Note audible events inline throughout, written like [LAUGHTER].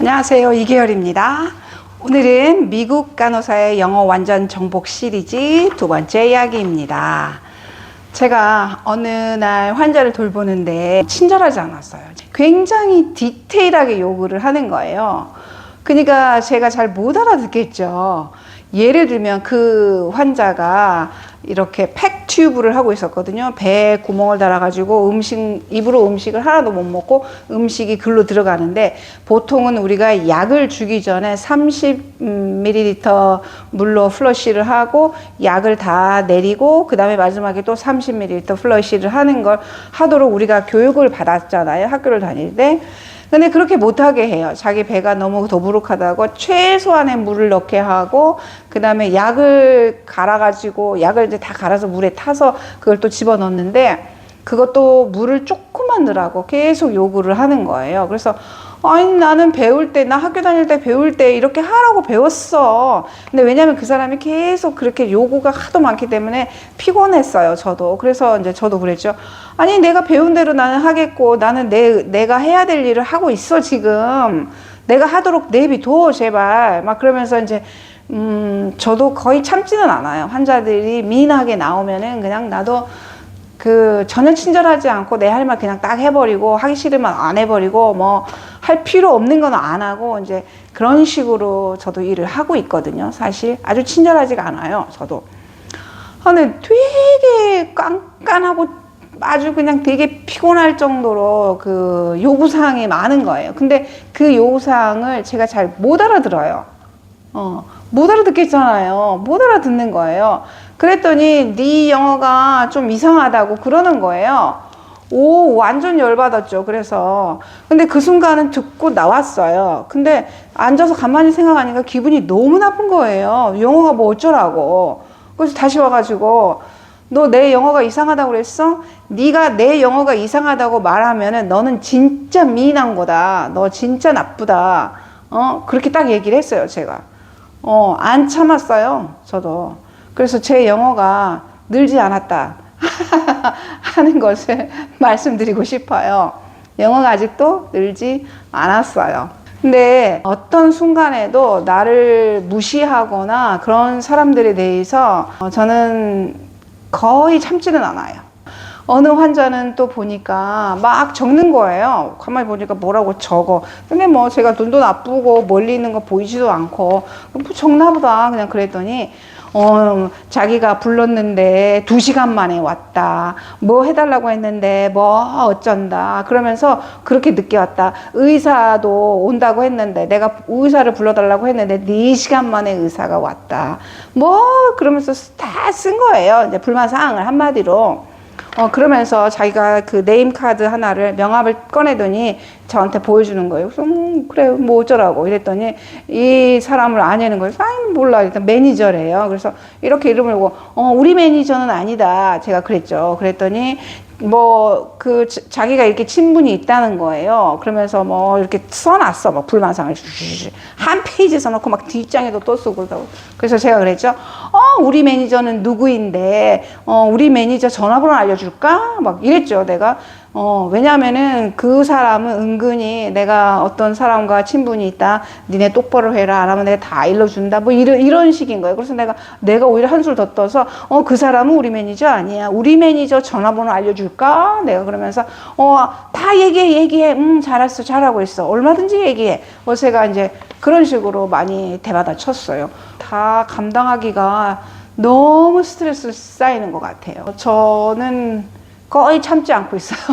안녕하세요. 이계열입니다. 오늘은 미국 간호사의 영어 완전 정복 시리즈 두 번째 이야기입니다. 제가 어느 날 환자를 돌보는데 친절하지 않았어요. 굉장히 디테일하게 요구를 하는 거예요. 그러니까 제가 잘 못 알아듣겠죠. 예를 들면 그 환자가 이렇게 팩 튜브를 하고 있었거든요. 배에 구멍을 달아가지고 음식, 입으로 음식을 하나도 못 먹고 음식이 글로 들어가는데 보통은 우리가 약을 주기 전에 30ml 물로 플러시를 하고 약을 다 내리고 그 다음에 마지막에 또 30ml 플러시를 하는 걸 하도록 우리가 교육을 받았잖아요. 학교를 다닐 때. 근데 그렇게 못하게 해요. 자기 배가 너무 더부룩하다고 최소한의 물을 넣게 하고, 그 다음에 약을 갈아가지고, 약을 이제 다 갈아서 물에 타서 그걸 또 집어 넣는데, 그것도 물을 조금 만 넣으라고 계속 요구를 하는 거예요. 그래서, 아니, 나는 배울 때, 나 학교 다닐 때 배울 때 이렇게 하라고 배웠어. 근데 왜냐면 그 사람이 계속 그렇게 요구가 하도 많기 때문에 피곤했어요, 저도. 그래서 이제 저도 그랬죠. 아니, 내가 배운 대로 나는 하겠고, 나는 내, 내가 해야 될 일을 하고 있어, 지금. 내가 하도록 내비둬, 제발. 막 그러면서 이제, 음, 저도 거의 참지는 않아요. 환자들이 미인하게 나오면은 그냥 나도 그 전혀 친절하지 않고 내 할 말 그냥 딱 해버리고 하기 싫으면 안 해버리고 뭐 할 필요 없는 건 안 하고 이제 그런 식으로 저도 일을 하고 있거든요. 사실 아주 친절하지가 않아요. 저도. 근데 되게 깐깐하고 아주 그냥 되게 피곤할 정도로 그 요구사항이 많은 거예요. 근데 그 요구사항을 제가 잘 못 알아들어요. 어, 못 알아듣겠잖아요. 못 알아듣는 거예요. 그랬더니 네 영어가 좀 이상하다고 그러는 거예요. 오, 완전 열받았죠. 그래서. 근데 그 순간은 듣고 나왔어요. 근데 앉아서 가만히 생각하니까 기분이 너무 나쁜 거예요. 영어가 뭐 어쩌라고. 그래서 다시 와가지고, 너 내 영어가 이상하다고 그랬어? 네가 내 영어가 이상하다고 말하면은 너는 진짜 미인한 거다. 너 진짜 나쁘다. 어? 그렇게 딱 얘기를 했어요, 제가. 어, 안 참았어요. 저도. 그래서 제 영어가 늘지 않았다. [LAUGHS] 하는 것을 [LAUGHS] 말씀드리고 싶어요. 영어가 아직도 늘지 않았어요. 근데 어떤 순간에도 나를 무시하거나 그런 사람들에 대해서 어, 저는 거의 참지는 않아요. 어느 환자는 또 보니까 막 적는 거예요. 가만히 보니까 뭐라고 적어. 근데 뭐 제가 눈도 나쁘고 멀리 있는 거 보이지도 않고 뭐 적나 보다 그냥 그랬더니 어, 자기가 불렀는데 두 시간 만에 왔다. 뭐 해달라고 했는데 뭐 어쩐다. 그러면서 그렇게 늦게 왔다. 의사도 온다고 했는데 내가 의사를 불러달라고 했는데 네 시간 만에 의사가 왔다. 뭐 그러면서 다 쓴 거예요. 이제 불만 사항을 한마디로. 어, 그러면서 자기가 그 네임 카드 하나를 명함을 꺼내더니 저한테 보여주는 거예요. 그래서, 음, 그래, 뭐 어쩌라고. 이랬더니 이 사람을 아냐는 거예요. 아니, 몰라. 일단 매니저래요. 그래서 이렇게 이름을 보고, 어, 우리 매니저는 아니다. 제가 그랬죠. 그랬더니 뭐, 그, 자기가 이렇게 친분이 있다는 거예요. 그러면서 뭐, 이렇게 써놨어. 막 불만상을. 한 페이지 써놓고 막 뒷장에도 또 쓰고 그러고. 그래서 제가 그랬죠. 어, 우리 매니저는 누구인데, 어, 우리 매니저 전화번호 알려줄까? 막 이랬죠. 내가. 어, 왜냐면은 그 사람은 은근히 내가 어떤 사람과 친분이 있다. 니네 똑바로 해라. 안 하면 내가 다 일러준다. 뭐 이런, 이런 식인 거예요. 그래서 내가, 내가 오히려 한술 더 떠서, 어, 그 사람은 우리 매니저 아니야. 우리 매니저 전화번호 알려줄까? 내가 그러면서, 어, 다 얘기해, 얘기해. 음, 잘했어. 잘하고 있어. 얼마든지 얘기해. 뭐 제가 이제 그런 식으로 많이 대받아 쳤어요. 다 감당하기가 너무 스트레스 쌓이는 것 같아요. 저는 거의 참지 않고 있어요. [LAUGHS]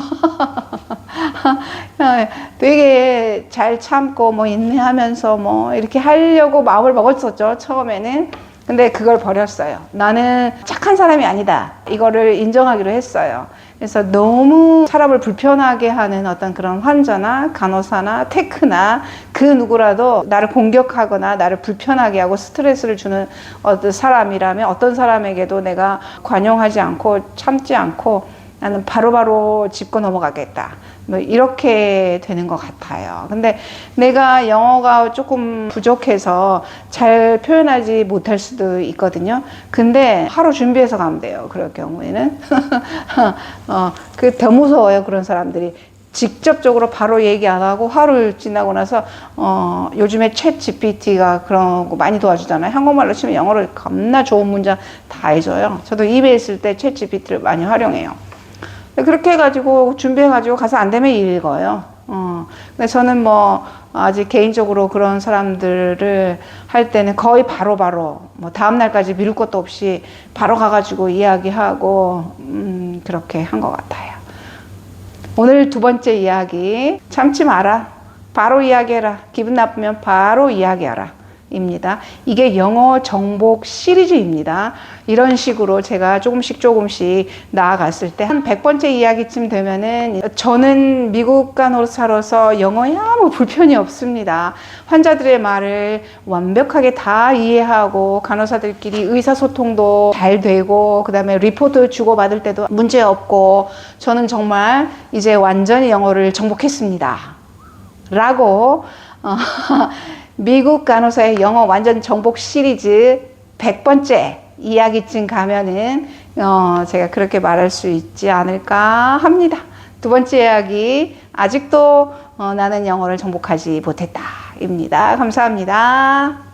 되게 잘 참고 뭐 인내하면서 뭐 이렇게 하려고 마음을 먹었었죠. 처음에는. 근데 그걸 버렸어요. 나는 착한 사람이 아니다. 이거를 인정하기로 했어요. 그래서 너무 사람을 불편하게 하는 어떤 그런 환자나 간호사나 테크나 그 누구라도 나를 공격하거나 나를 불편하게 하고 스트레스를 주는 어떤 사람이라면 어떤 사람에게도 내가 관용하지 않고 참지 않고 나는 바로바로 짚고 넘어가겠다. 뭐 이렇게 되는 것 같아요. 근데 내가 영어가 조금 부족해서 잘 표현하지 못할 수도 있거든요. 근데 하루 준비해서 가면 돼요. 그럴 경우에는 [LAUGHS] 어, 그 더 무서워요. 그런 사람들이 직접적으로 바로 얘기 안 하고 하루 지나고 나서 어 요즘에 챗 GPT가 그런 거 많이 도와주잖아요. 한국말로 치면 영어로 겁나 좋은 문장 다 해줘요. 저도 입에 있을 때 챗 GPT를 많이 활용해요. 그렇게 해가지고 준비해가지고 가서 안 되면 읽어요. 어. 근데 저는 뭐 아직 개인적으로 그런 사람들을 할 때는 거의 바로 바로 뭐 다음 날까지 미룰 것도 없이 바로 가가지고 이야기하고 음 그렇게 한 것 같아요. 오늘 두 번째 이야기 참지 마라. 바로 이야기해라. 기분 나쁘면 바로 이야기하라. 입니다. 이게 영어 정복 시리즈입니다. 이런 식으로 제가 조금씩 조금씩 나아갔을 때 한 100번째 이야기쯤 되면은 저는 미국 간호사로서 영어에 아무 불편이 없습니다. 환자들의 말을 완벽하게 다 이해하고 간호사들끼리 의사소통도 잘 되고 그다음에 리포트 주고받을 때도 문제 없고 저는 정말 이제 완전히 영어를 정복했습니다. 라고 어, 미국 간호사의 영어 완전 정복 시리즈 100번째 이야기쯤 가면은 어, 제가 그렇게 말할 수 있지 않을까 합니다. 두 번째 이야기 아직도 어, 나는 영어를 정복하지 못했다입니다. 감사합니다.